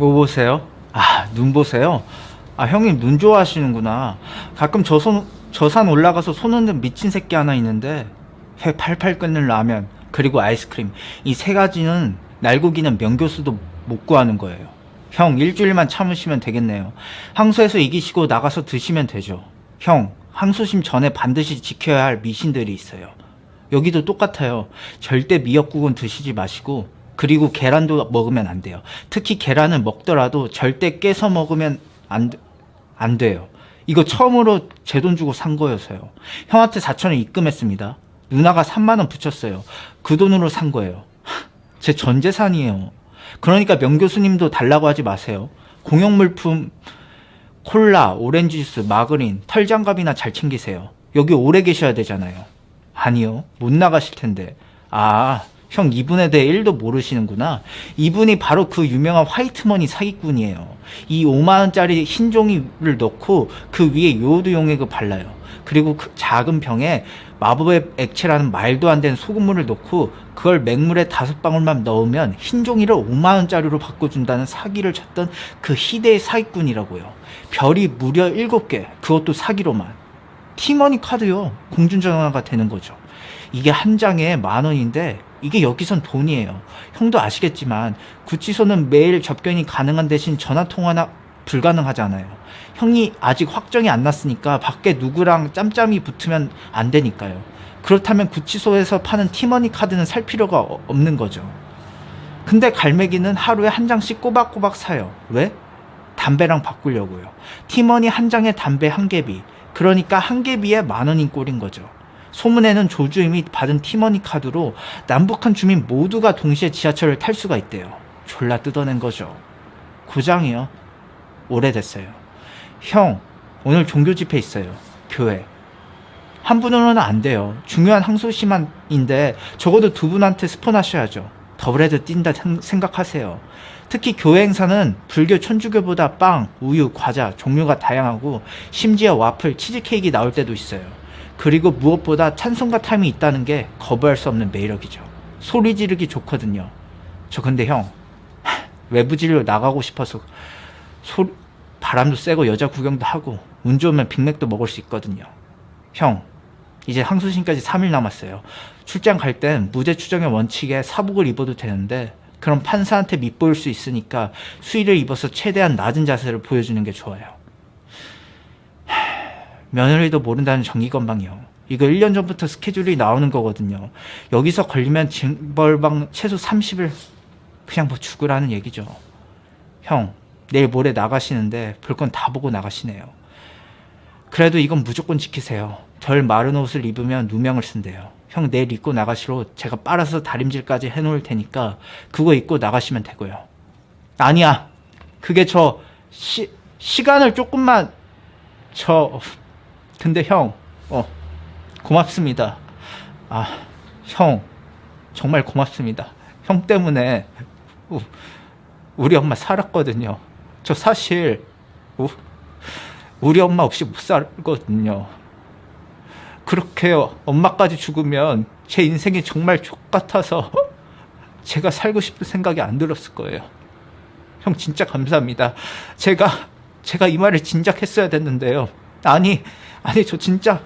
뭐 보세요? 아, 눈 보세요? 아, 형님 눈 좋아하시는구나. 가끔 저 손, 저산 올라가서 손 흔든 미친 새끼 하나 있는데, 회 팔팔 끓는 라면, 그리고 아이스크림. 이 세 가지는 날고기는 명교수도 못 구하는 거예요. 형, 일주일만 참으시면 되겠네요. 항소에서 이기시고 나가서 드시면 되죠. 형, 항소심 전에 반드시 지켜야 할 미신들이 있어요. 여기도 똑같아요. 절대 미역국은 드시지 마시고 그리고 계란도 먹으면 안 돼요. 특히 계란을 먹더라도 절대 깨서 먹으면 안, 돼- 안 돼요. 이거 처음으로 제 돈 주고 산 거여서요. 형한테 4천 원 입금했습니다. 누나가 3만 원 붙였어요. 그 돈으로 산 거예요. 제 전 재산이에요. 그러니까 명 교수님도 달라고 하지 마세요. 공용 물품 콜라, 오렌지 주스, 마그린, 털장갑이나 잘 챙기세요. 여기 오래 계셔야 되잖아요. 아니요. 못 나가실 텐데. 아, 형 이분에 대해 1도 모르시는구나. 이분이 바로 그 유명한 화이트머니 사기꾼이에요. 이 5만원짜리 흰 종이를 넣고 그 위에 요오드 용액을 발라요. 그리고 그 작은 병에 마법의 액체라는 말도 안 되는 소금물을 넣고 그걸 맹물에 다섯 방울만 넣으면 흰 종이를 5만 원짜리로 바꿔준다는 사기를 쳤던 그 희대의 사기꾼이라고요. 별이 무려 7개. 그것도 사기로만. 티머니 카드요. 공중전화가 되는 거죠. 이게 한 장에 만 원인데 이게 여기선 돈이에요. 형도 아시겠지만 구치소는 매일 접견이 가능한 대신 전화 통화나 불가능하잖아요. 형이 아직 확정이 안 났으니까 밖에 누구랑 짬짬이 붙으면 안 되니까요. 그렇다면 구치소에서 파는 티머니 카드는 살 필요가 어- 없는 거죠. 근데 갈매기는 하루에 한 장씩 꼬박꼬박 사요. 왜? 담배랑 바꾸려고요. 티머니 한 장에 담배 한 개비. 그러니까 한 개비에 만 원인 꼴인 거죠. 소문에는 조주임이 받은 티머니 카드로 남북한 주민 모두가 동시에 지하철을 탈 수가 있대요. 졸라 뜯어낸 거죠. 고장이요. 오래됐어요. 형, 오늘 종교 집회 있어요. 교회. 한 분으로는 안 돼요. 중요한 항소심한인데 적어도 두 분한테 스폰하셔야죠. 더블헤드 뛴다 생- 생각하세요. 특히 교회 행사는 불교 천주교보다 빵, 우유, 과자 종류가 다양하고 심지어 와플, 치즈케이크 나올 때도 있어요. 그리고 무엇보다 찬송가 타임이 있다는 게 거부할 수 없는 매력이죠. 소리 지르기 좋거든요. 저 근데 형 하, 외부 진료 나가고 싶어서 소 바람도 쐬고 여자 구경도 하고 운 좋으면 빅맥도 먹을 수 있거든요. 형 이제 항소심까지 3일 남았어요. 출장 갈 땐 무죄 추정의 원칙에 사복을 입어도 되는데 그럼 판사한테 밉보일 수 있으니까 수의를 입어서 최대한 낮은 자세를 보여주는 게 좋아요. 하, 며느리도 모른다는 정기건방이요. 이거 1년 전부터 스케줄이 나오는 거거든요. 여기서 걸리면 징벌방 최소 30일 그냥 뭐 죽으라는 얘기죠. 형, 내일 모레 나가시는데 볼 건 다 보고 나가시네요. 그래도 이건 무조건 지키세요. 덜 마른 옷을 입으면 누명을 쓴대요. 형 내일 입고 나가시로 제가 빨아서 다림질까지 해놓을 테니까 그거 입고 나가시면 되고요. 아니야. 그게 저 시, 시간을 조금만 저 근데 형, 어 고맙습니다. 아, 형 정말 고맙습니다. 형 때문에 우, 우리 엄마 살았거든요. 저 사실 우, 우리 엄마 없이 못 살거든요. 그렇게 엄마까지 죽으면 제 인생이 정말 족 같아서 제가 살고 싶은 생각이 안 들었을 거예요. 형 진짜 감사합니다. 제가 제가 이 말을 진작 했어야 됐는데요. 아니 아니 저 진짜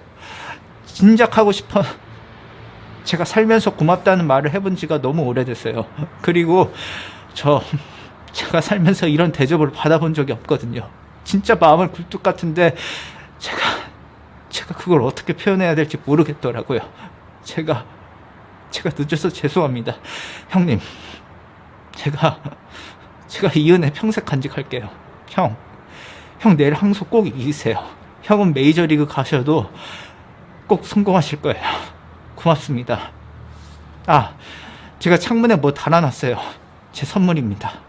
진작 하고 싶어. 제가 살면서 고맙다는 말을 해본 지가 너무 오래됐어요. 그리고 저 제가 살면서 이런 대접을 받아본 적이 없거든요. 진짜 마음은 굴뚝 같은데 제가 제가 그걸 어떻게 표현해야 될지 모르겠더라고요. 제가 제가 늦어서 죄송합니다. 형님. 제가 제가 이 은혜 평생 간직할게요. 형. 형 내일 항소 꼭 이기세요. 형은 메이저리그 가셔도 꼭 성공하실 거예요. 고맙습니다. 아, 제가 창문에 뭐 달아놨어요. 제 선물입니다.